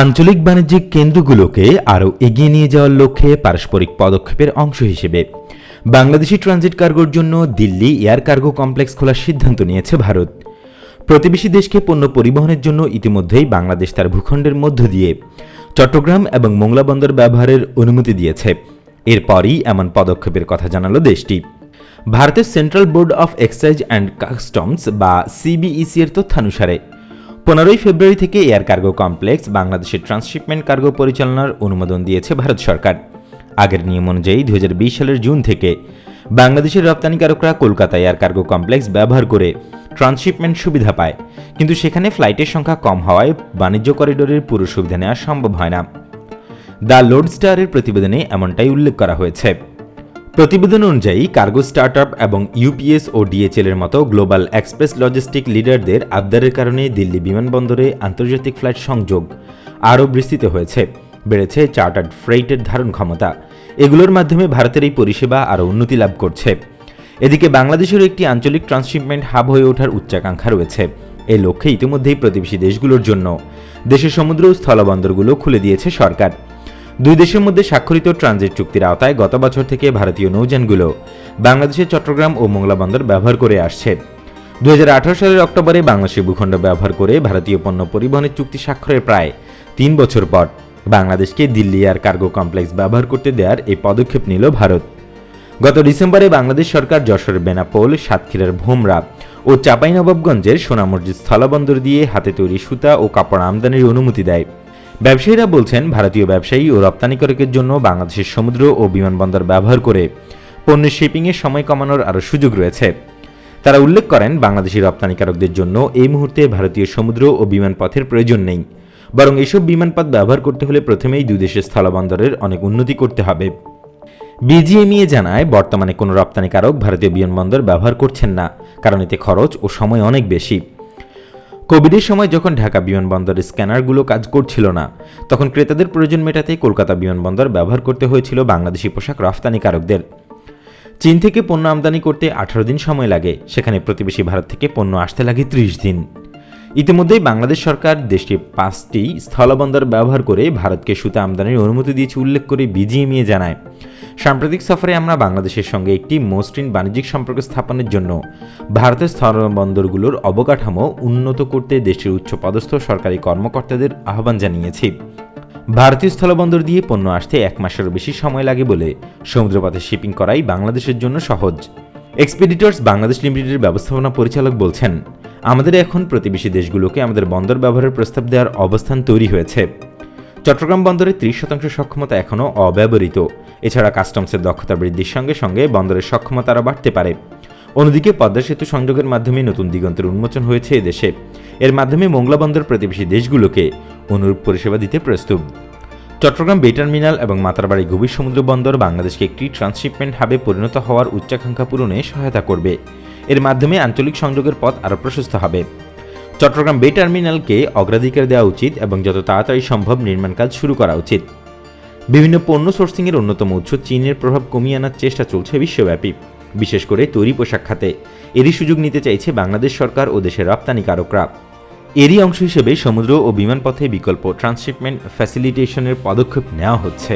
আঞ্চলিক বাণিজ্যিক কেন্দ্রগুলোকে আরও এগিয়ে নিয়ে যাওয়ার লক্ষ্যে পারস্পরিক পদক্ষেপের অংশ হিসেবে। বাংলাদেশি ট্রানজিট কার্গোর জন্য দিল্লি এয়ার কার্গো কমপ্লেক্স খোলার সিদ্ধান্ত নিয়েছে ভারত। প্রতিবেশী দেশকে পণ্য পরিবহনের জন্য ইতিমধ্যেই বাংলাদেশ তার ভূখণ্ডের মধ্য দিয়ে চট্টগ্রাম এবং মোংলা বন্দর ব্যবহারের অনুমতি দিয়েছে। এরপরই এমন পদক্ষেপের কথা জানালো দেশটি। ভারতের Central Board of Excise and Customs বা সিবিইসি এর তথ্যানুসারে পনেরোই ফেব্রুয়ারি থেকে এয়ার কার্গো কমপ্লেক্স বাংলাদেশের ট্রান্সশিপমেন্ট কার্গো পরিচালনার অনুমোদন দিয়েছে ভারত সরকার। আগের নিয়ম অনুযায়ী দুই হাজার বিশ সালের জুন থেকে বাংলাদেশের রপ্তানিকারকরা কলকাতা এয়ার কার্গো কমপ্লেক্স ব্যবহার করে ট্রান্সশিপমেন্ট সুবিধা পায়। কিন্তু সেখানে ফ্লাইটের সংখ্যা কম হওয়ায় বাণিজ্য করিডোরের পুরো সুবিধা নেওয়া সম্ভব হয় না। দ্য লোড স্টারের প্রতিবেদনে এমনটাই উল্লেখ করা হয়েছে। প্রতিবেদন অনুযায়ী, কার্গো স্টার্টআপ এবং ইউপিএস ও ডিএচএল এর মতো গ্লোবাল এক্সপ্রেস লজিস্টিক লিডারদের আবদারের কারণে দিল্লি বিমানবন্দরে আন্তর্জাতিক ফ্লাইট সংযোগ আরও বিস্তৃত হয়েছে। বেড়েছে চার্টার্ড ফ্রেইটের ধারণ ক্ষমতা। এগুলোর মাধ্যমে ভারতের এই পরিষেবা আরও উন্নতি লাভ করছে। এদিকে বাংলাদেশের একটি আঞ্চলিক ট্রান্সশিপমেন্ট হাব হয়ে ওঠার উচ্চাকাঙ্ক্ষা রয়েছে। এই লক্ষ্যে ইতিমধ্যেই প্রতিবেশী দেশগুলোর জন্য। দেশের সমুদ্র ও স্থলবন্দরগুলো খুলে দিয়েছে সরকার। দুই দেশের মধ্যে স্বাক্ষরিত ট্রানজিট চুক্তির আওতায় গত বছর থেকে ভারতীয় নৌযানগুলো বাংলাদেশের চট্টগ্রাম ও মোংলা বন্দর ব্যবহার করে আসছে। দু হাজার আঠারো সালের অক্টোবরে বাংলাদেশের ভূখণ্ড ব্যবহার করে ভারতীয় পণ্য পরিবহনের চুক্তি স্বাক্ষরের প্রায় তিন বছর পর বাংলাদেশকে দিল্লি আর কার্গো কমপ্লেক্স ব্যবহার করতে দেওয়ার এই পদক্ষেপ নিল ভারত। গত ডিসেম্বরে বাংলাদেশ সরকার যশোরের বেনাপোল, সাতক্ষীরার ভোমরা ও চাঁপাইনবাবগঞ্জের সোনামসজিদ স্থলবন্দর দিয়ে হাতে তৈরি সুতা ও কাপড় আমদানির অনুমতি দেয়। ব্যবসায়ীরা বলছেন, ভারতীয় ব্যবসায়ী ও রপ্তানিকারকের জন্য বাংলাদেশের সমুদ্র ও বিমানবন্দর ব্যবহার করে পণ্যের শিপিংয়ের সময় কমানোর আরও সুযোগ রয়েছে। তারা উল্লেখ করেন, বাংলাদেশি রপ্তানিকারকদের জন্য এই মুহূর্তে ভারতীয় সমুদ্র ও বিমানপথের প্রয়োজন নেই। বরং এসব বিমানপথ ব্যবহার করতে হলে প্রথমেই দুই দেশের স্থলবন্দরের অনেক উন্নতি করতে হবে। বিজিএমইএ জানায়, বর্তমানে কোনো রপ্তানিকারক ভারতীয় বিমানবন্দর ব্যবহার করছেন না, কারণ এতে খরচ ও সময় অনেক বেশি। কোভিডের সময় যখন ঢাকা বিমানবন্দরের স্ক্যানারগুলো কাজ করছিল না, তখন ক্রেতাদের প্রয়োজন মেটাতে কলকাতা বিমানবন্দর ব্যবহার করতে হয়েছিল বাংলাদেশি পোশাক রফতানিকারকদের। চীন থেকে পণ্য আমদানি করতে আঠারো দিন সময় লাগে, সেখানে প্রতিবেশী ভারত থেকে পণ্য আসতে লাগে ত্রিশ দিন। ইতিমধ্যেই বাংলাদেশ সরকার দেশটির পাঁচটি স্থলবন্দর ব্যবহার করে ভারতকে সুতা আমদানির অনুমতি দিয়েছে উল্লেখ করে বিজিএমইএ জানায়। সাম্প্রতিক সফরে আমরা বাংলাদেশের সঙ্গে একটি মসৃণ বাণিজ্যিক সম্পর্ক স্থাপনের জন্য ভারতের স্থলবন্দরগুলোর অবকাঠামো উন্নত করতে দেশের উচ্চপদস্থ সরকারি কর্মকর্তাদের আহ্বান জানিয়েছি। ভারতীয় স্থলবন্দর দিয়ে পণ্য আসতে এক মাসেরও বেশি সময় লাগে বলে সমুদ্রপথে শিপিং করাই বাংলাদেশের জন্য সহজ। এক্সপিডিটর্স বাংলাদেশ লিমিটেডের ব্যবস্থাপনা পরিচালক বলছেন, আমাদের এখন প্রতিবেশী দেশগুলোকে আমাদের বন্দর ব্যবহারের প্রস্তাব দেওয়ার অবস্থান তৈরি হয়েছে। চট্টগ্রাম বন্দরের ত্রিশ শতাংশ সক্ষমতা এখনও অব্যবহৃত। এছাড়া কাস্টমসের দক্ষতা বৃদ্ধির সঙ্গে সঙ্গে বন্দরের সক্ষমতা আরও বাড়তে পারে। অন্যদিকে পদ্মা সেতু সংযোগের মাধ্যমে নতুন দিগন্তের উন্মোচন হয়েছে এদেশে এর মাধ্যমে মোংলা বন্দর প্রতিবেশী দেশগুলোকে অনুরূপ পরিষেবা দিতে প্রস্তুত। চট্টগ্রাম বে টার্মিনাল এবং মাতারবাড়ি গভীর সমুদ্র বন্দর বাংলাদেশকে একটি ট্রান্সশিপমেন্ট হাবে পরিণত হওয়ার উচ্চাকাঙ্ক্ষা পূরণে সহায়তা করবে। এর মাধ্যমে আঞ্চলিক সংযোগের পথ আরও প্রশস্ত হবে। চট্টগ্রাম বে টার্মিনালকে অগ্রাধিকার দেওয়া উচিত এবং যত তাড়াতাড়ি সম্ভব নির্মাণ কাজ শুরু করা উচিত। বিভিন্ন পণ্য সোর্সিংয়ের অন্যতম উৎস চীনের প্রভাব কমিয়ে আনার চেষ্টা চলছে বিশ্বব্যাপী। বিশেষ করে তৈরি পোশাক খাতে। এরই সুযোগ নিতে চাইছে বাংলাদেশ সরকার ও দেশের রপ্তানিকারকরা এরই অংশ হিসেবে সমুদ্র ও বিমানপথে বিকল্প ট্রান্সশিপমেন্ট ফ্যাসিলিটেশনের পদক্ষেপ নেওয়া হচ্ছে।